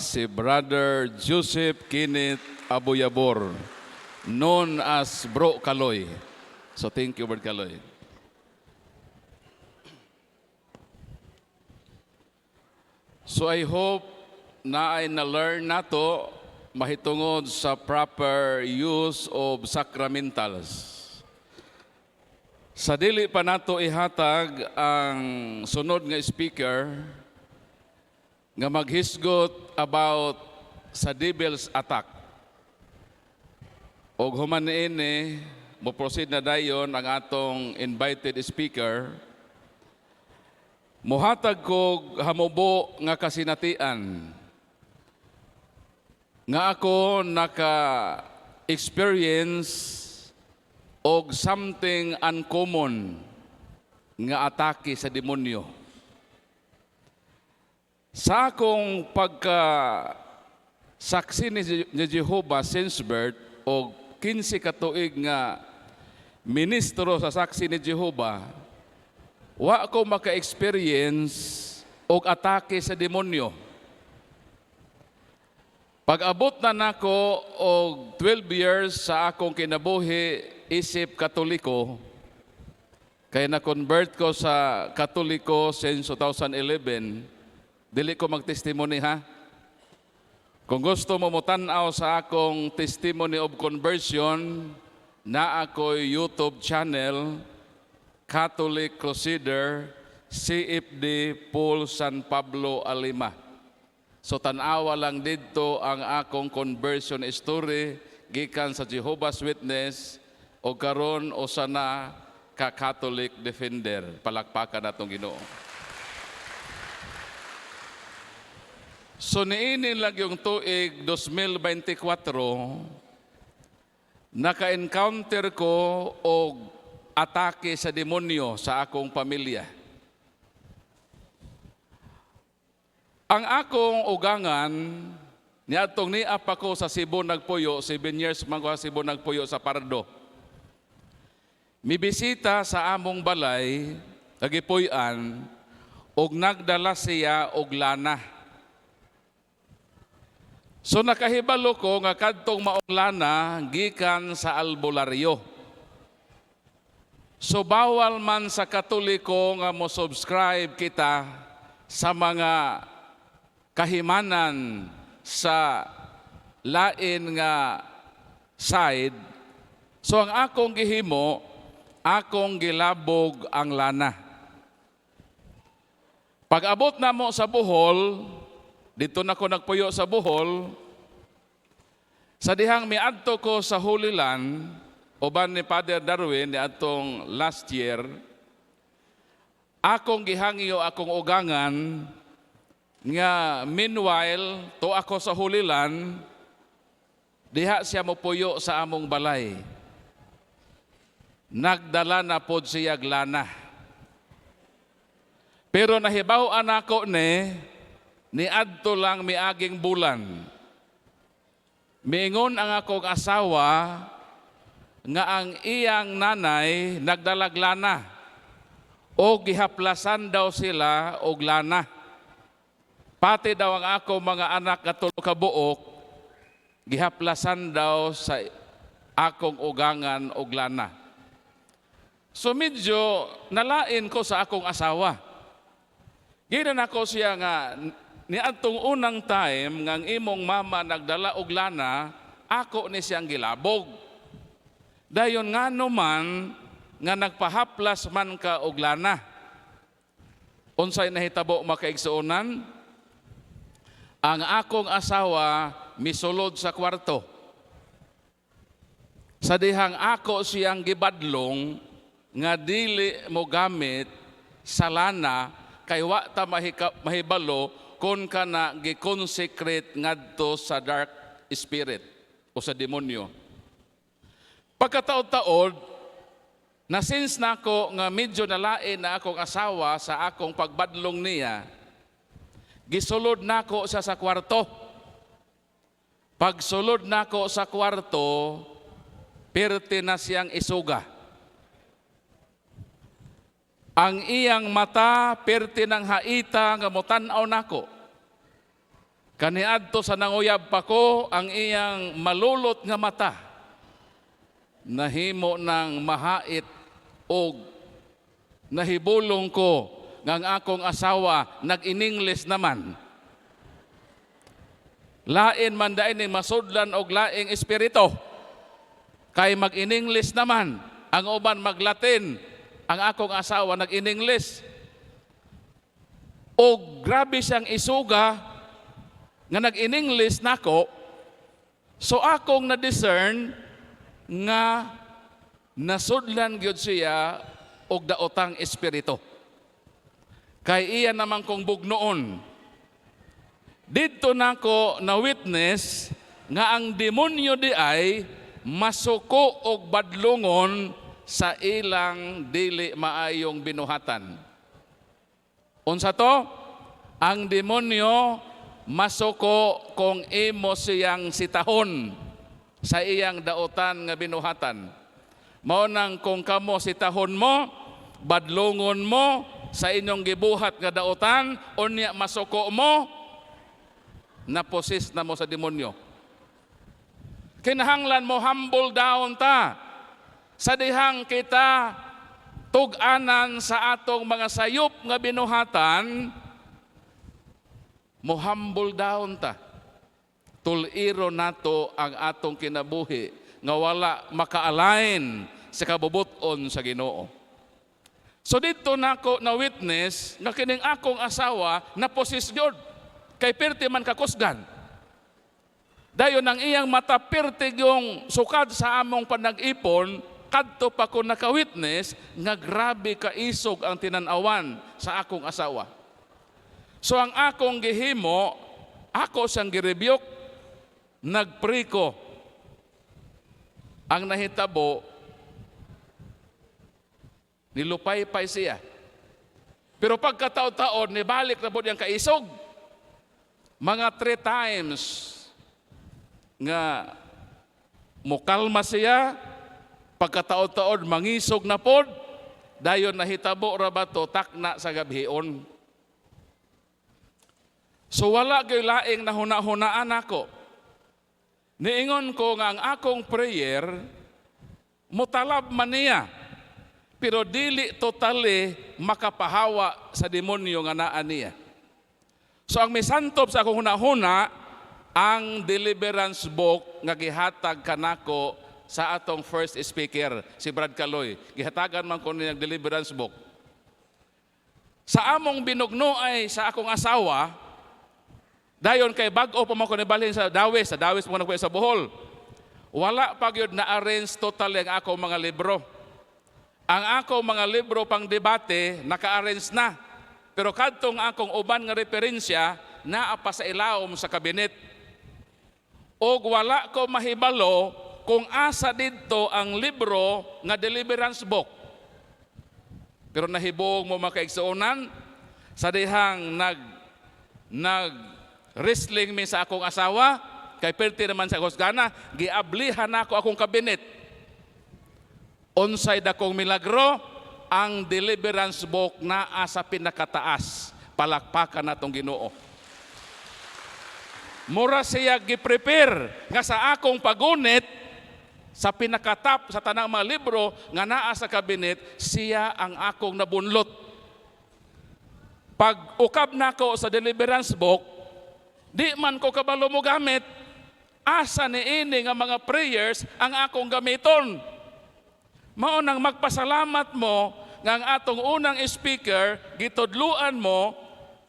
si Brother Joseph Kenneth Abuyabor, known as Bro Kaloy. So thank you, Brother Kaloy. So I hope na ay na-learn nato mahitungod sa proper use of sacramentals. Sa dili pa nato ihatag ang sunod nga speaker nga maghisgot about sa devil's attack. Og human niini, mo proceed na dayon ang atong invited speaker. Muhatag ko hamubo nga kasinatian nga ako naka experience og something uncommon nga atake sa demonyo. Sa akong pagka saksi ni, ni Jehovah since birth o 15 katuig nga ministro sa saksi ni Jehovah, wa ko maka-experience og atake sa demonyo. Pag abot na nako og 12 years sa akong kinabuhi isip katoliko, kaya na-convert ko sa katoliko since 2011, dili ko mag-testimony ha. Kung gusto mo mutanaw sa akong testimony of conversion, na ako'y YouTube channel, Catholic Crusader, CFD Paul San Pablo Alima. So tanawa lang dito ang akong conversion story gikan sa Jehovah's Witness o karon o sana ka Catholic Defender. Palakpakan natong Ginoo. So niini lang yung tuig 2024, naka-encounter ko og atake sa demonyo sa akong pamilya. Ang akong ugangan, niadtong niap ako sa Cebu nagpuyo, 7 years man ko sa Cebu nagpuyo sa Pardo. Mibisita sa among balay, nagipuy-an, og nagdala siya og lana. So nakahibalo ko nga kadtong maong lana gikan sa albularyo. So bawal man sa Katoliko nga mo subscribe kita sa mga kahimanan sa lain nga side. So ang akong gihimo, akong gilabog ang lana. Pag abot na mo sa Bohol, dito na ko nagpuyo sa Bohol, sa dihang miadto ko sa Holy Land, uban ni Father Darwin ni atong last year, akong gihangyo akong ugangan nga meanwhile to ako sa Holy Land, diha siya mo puyo sa among balay. Nagdala na pod siya glana. Pero nahibaw anako ni ni adto lang miaging bulan. Miingon ang akong asawa nga ang iyang nanay nagdalaglana o gihaplasan daw sila og lana. Pati daw ang ako mga anak nga tulo ka buok gihaplasan daw sa akong ugangan og lana. So medyo nalain ko sa akong asawa. Ginan ako siya nga ni atong unang time nga ang imong mama nagdala og lana, ako ni siyang gilabog. Dayon nga man nga nagpahaplas man ka og lana. Unsay nahitabo makaigsuonan? Ang akong asawa misulod sa kwarto. Sa dihang ako siyang gibadlong nga dili mo gamit sa lana kay wa ta mahibalo kon ka na gi-consecrate ngadto sa dark spirit o sa demonyo. Pagkataod-taod, na since nako nga medyo nalain na akong asawa sa akong pagbadlong niya, gisulod nako siya sa kwarto. Pagsulod nako sa kwarto, perti na siyang isuga. Ang iyang mata perti ng haita nga motanaw nako. Kaniadto sa nanguyab pa ko ang iyang malulot nga mata. Nahimo ng mahait og nahibulong ko ang akong asawa nag-iningles naman. Lain man dain ni masudlan og laing espiritu. Kay mag-iningles naman, ang uban mag-Latin, ang akong asawa nag-iningles. O grabe siyang isuga nga nag-iningles nako. So akong na-discern nga nasudlan gyud siya og daotang espiritu. Kay iya naman kong bugnoon. Dito nako na witness nga ang demonyo di ay masuko og badlungon sa ilang dili maayong binuhatan. Unsa to? Ang demonyo masuko kung imo siyang sitahon sa iyang daotan nga binuhatan. Mao nang kung kamo sitahon mo, badlungon mo sa inyong gibuhat nga daotan, unya masuko mo, naposis na mo sa demonyo. Kinahanglan mo humble down ta. Sa dihang kita tuganan sa atong mga sayop nga binuhatan, mo humble down ta. Tuliro nato ang atong kinabuhi nga wala maka-align sa kabubuton sa Ginoo. So dito nako na witness nga kining akong asawa na posisyon kay perti man kakusgan. Dayon ang iyang mata perti yung sukad sa among panag-ipon, kadto pa ko naka-witness nga grabe ka isog ang tinanawan sa akong asawa. So ang akong gihimo, ako siyang girebuke, nagpray ko. Ang nahitabo, nilupay-pay siya. Pero pagkataon-taon, nibalik na po niyang kaisog. Mga three times nga mukalma siya, pagkataon-taon mangisog na pod, dayon nahitabo ra ba to takna sa gabhion. So wala gyud laing nahuna-hunaan ako. Niingon ko nga ang akong prayer mutalab man niya. Pero dili totally makapahawa sa demonyo nga naa niya. So ang misantop sa akong hunahuna ang deliverance book nga gihatag kanako sa atong first speaker si Brad Kaloy. Gihatagan man ko niya deliverance book. Sa among binugno ay sa akong asawa, dayon kay bag-o pa mo ko nibalhin sa dawis, sa dawis mo na sa Bohol. Wala pa gyud na-arrange total ang akong mga libro. Ang akong mga libro pang debate naka-arrange na. Pero kadtong akong uban nga referensya naa pa sa ilawom sa kabinet. Og wala ko mahibalo kung asa didto ang libro nga deliverance book. Pero nahibong mo makaigsuonan sa dihang nag nag wrestling mi sa akong asawa kay perti naman sa husgana giablihan ako akong kabinet unsay dakong milagro ang deliverance book na sa pinakataas palakpakan natong Ginoo Mura siya gi-prepare nga sa akong pagunit sa pinakatap sa tanang mga libro nga naa sa kabinet siya ang akong nabunlot. Pag ukab nako sa deliverance book di man ko kabalo mo gamit. Asa ni ini nga mga prayers ang akong gamiton. Mao nang magpasalamat mo nga ang atong unang speaker gitudluan mo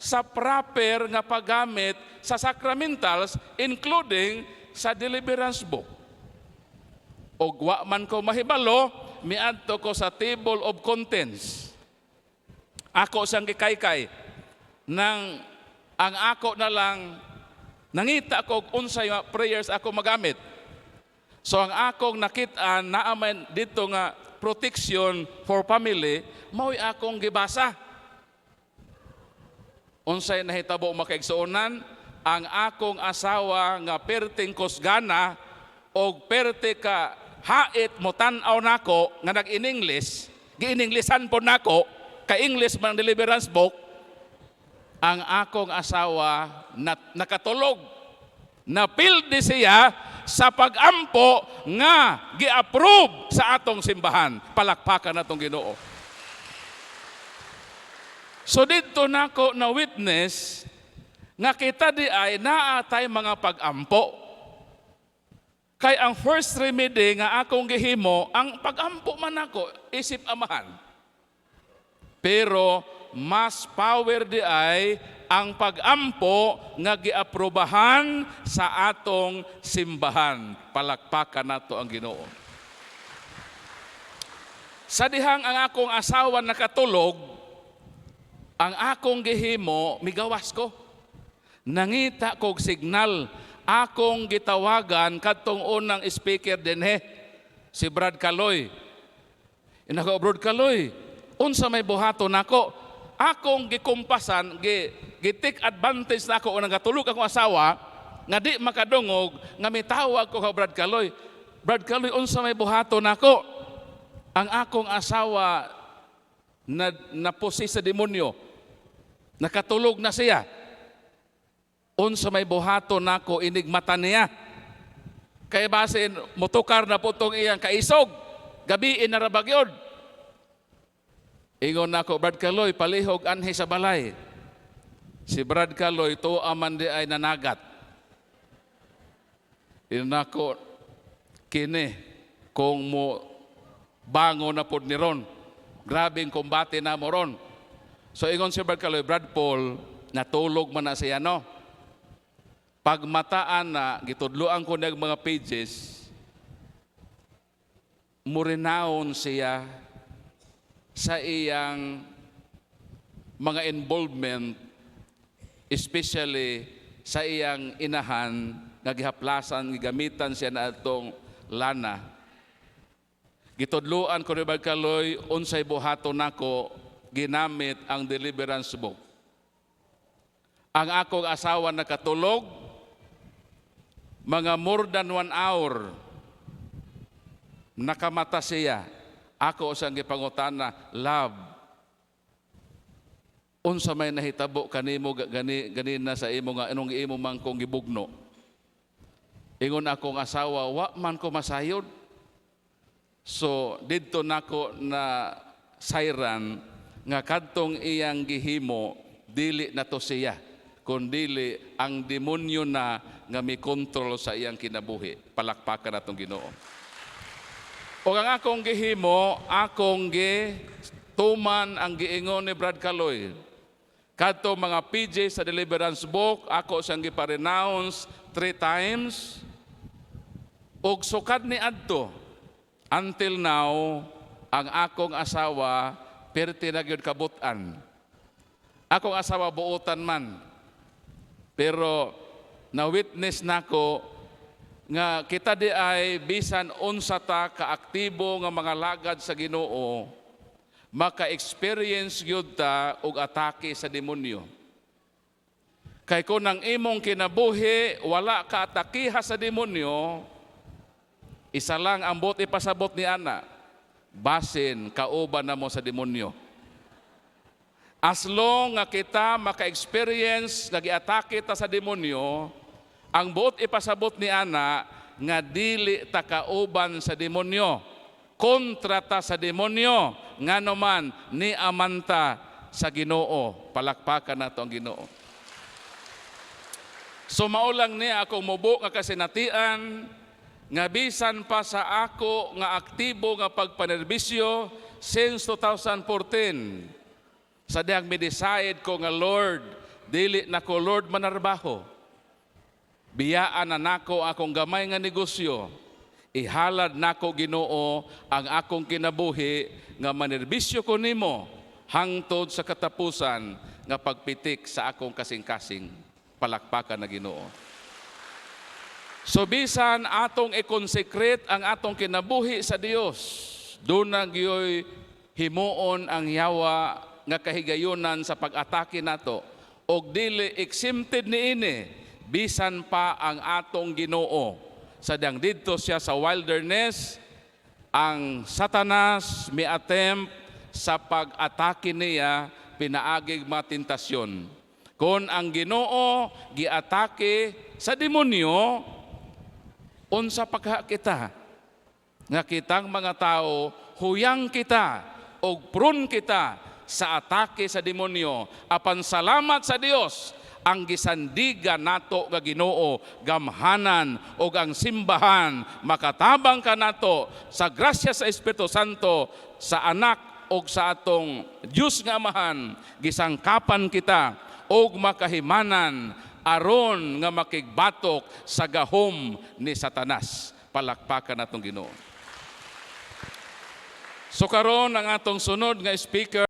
sa proper nga paggamit sa sacramentals including sa deliverance book. Og wa man ko mahibalo, miadto ko sa table of contents. Ako siyang gikaykay nang ang ako na lang nangita ko og unsay prayers ako magamit. So ang akong nakit-an naaman dito nga protection for family, mao'y akong gibasa unsay nahitabo makaigsuonan ang akong asawa nga perting kusgana og perte ka hait mo tan-aw nako nga nag-in-English, gi-Englishan po nako ka English man deliverance book ang akong asawa na nakatulog. Napildi siya sa pagampo nga gi-approve sa atong simbahan. Palakpakan natong Ginoo. So dito nako na witness nga kita di ay naatay mga pagampo. Kay ang first remedy nga akong gihimo, ang pagampo man ako, isip amahan. Pero mas power di ay ang pagampo nga giaprobahan sa atong simbahan. Palakpakan nato ang Ginoo. Sa dihang ang akong asawa nakatulog, ang akong gihimo migawas ko. Nangita kog signal akong gitawagan kadtong unang speaker dinhe si Brad Kaloy. Inako Brad Kaloy, unsa may buhato nako? Akong gikumpasan, gi, gitik advantage nako unang gatulog akong asawa nga di makadungog nga mitawag ko ka Brad Kaloy. Brad Kaloy, unsa may buhato nako? Ang akong asawa na napusi sa demonyo. Nakatulog na siya. Unsa may buhato nako inigmata niya. Kay basin mutukar na po tong iyang kaisog. Gabi inarabagyod. Ingon nako Brad Kaloy palihog anhi sa balay. Si Brad Kaloy to aman di ay nanagat. Inako kini kung mo bango na pod ni ron. Grabing kumbate na mo ron. So ingon si Brad Kaloy, Brad Paul, natulog man na siya no. Pagmataan na, gitudloan ko ng mga pages, murinaon siya sa iyang mga involvement, especially sa iyang inahan, nga gihaplasan, gigamitan siya na itong lana. Gitudloan ko ni Kaloy, unsay buhato nako, ginamit ang deliverance book. Ang akong asawa nakatulog, mga more than one hour, nakamata siya. Ako siyang gipangutana, love, unsa may nahitabo kanimo ga- gani ganina sa imo nga anong imo man kong gibugno. Ingon akong asawa, wa man ko masayod. So didto nako na sayran nga kadtong iyang gihimo dili na to siya kundili ang demonyo na nga may kontrol sa iyang kinabuhi. Palakpakan natong Ginoo. O ang akong gihimo, akong gi tuman ang giingon ni Brad Kaloy. Kadto mga PJ sa deliverance book, ako siyang gipa-renounce three times. Og sukad ni adto until now ang akong asawa perti na gyud kabutan. Akong asawa buotan man. Pero na witness nako nga kita di ay bisan unsa ta kaaktibo nga mga lagad sa Ginoo maka-experience gyud ta og atake sa demonyo. Kay kung ang imong kinabuhi wala ka atakiha sa demonyo, isa lang ang bot ipasabot ni ana, basin kauban na mo sa demonyo. As long nga kita maka-experience nga giatake ta sa demonyo, ang buot ipasabot ni ana nga dili ta kauban sa demonyo. Kontra ta sa demonyo nga naman ni amanta sa Ginoo. Palakpakan nato ang Ginoo. So maulang ni akong mubo nga kasinatian nga bisan pa sa ako nga aktibo nga pagpanerbisyo since 2014 sa diyang mi decide ko nga Lord, dili na ko Lord manarbaho. Biyaan na nako akong gamay nga negosyo. Ihalad nako Ginoo ang akong kinabuhi nga manerbisyo ko nimo hangtod sa katapusan nga pagpitik sa akong kasing-kasing. Palakpakan na Ginoo. So bisan atong i-consecrate ang atong kinabuhi sa Dios, doon na himuon ang yawa nga kahigayonan sa pag-atake nato og dili exempted niini bisan pa ang atong Ginoo. Sadyang didto siya sa wilderness ang satanas mi attempt sa pag-atake niya pinaagig matintasyon. Kung ang Ginoo giatake sa demonyo, unsa pagha kita? Nga kitang mga tao huyang kita og prun kita sa atake sa demonyo apan salamat sa Dios ang gisandiga nato nga Ginoo gamhanan og ang simbahan makatabang ka nato sa grasya sa Espiritu Santo sa anak og sa atong Dios nga amahan gisangkapan kita og makahimanan aron nga makigbatok sa gahom ni Satanas. Palakpakan natong Ginoo. So karon ang atong sunod nga speaker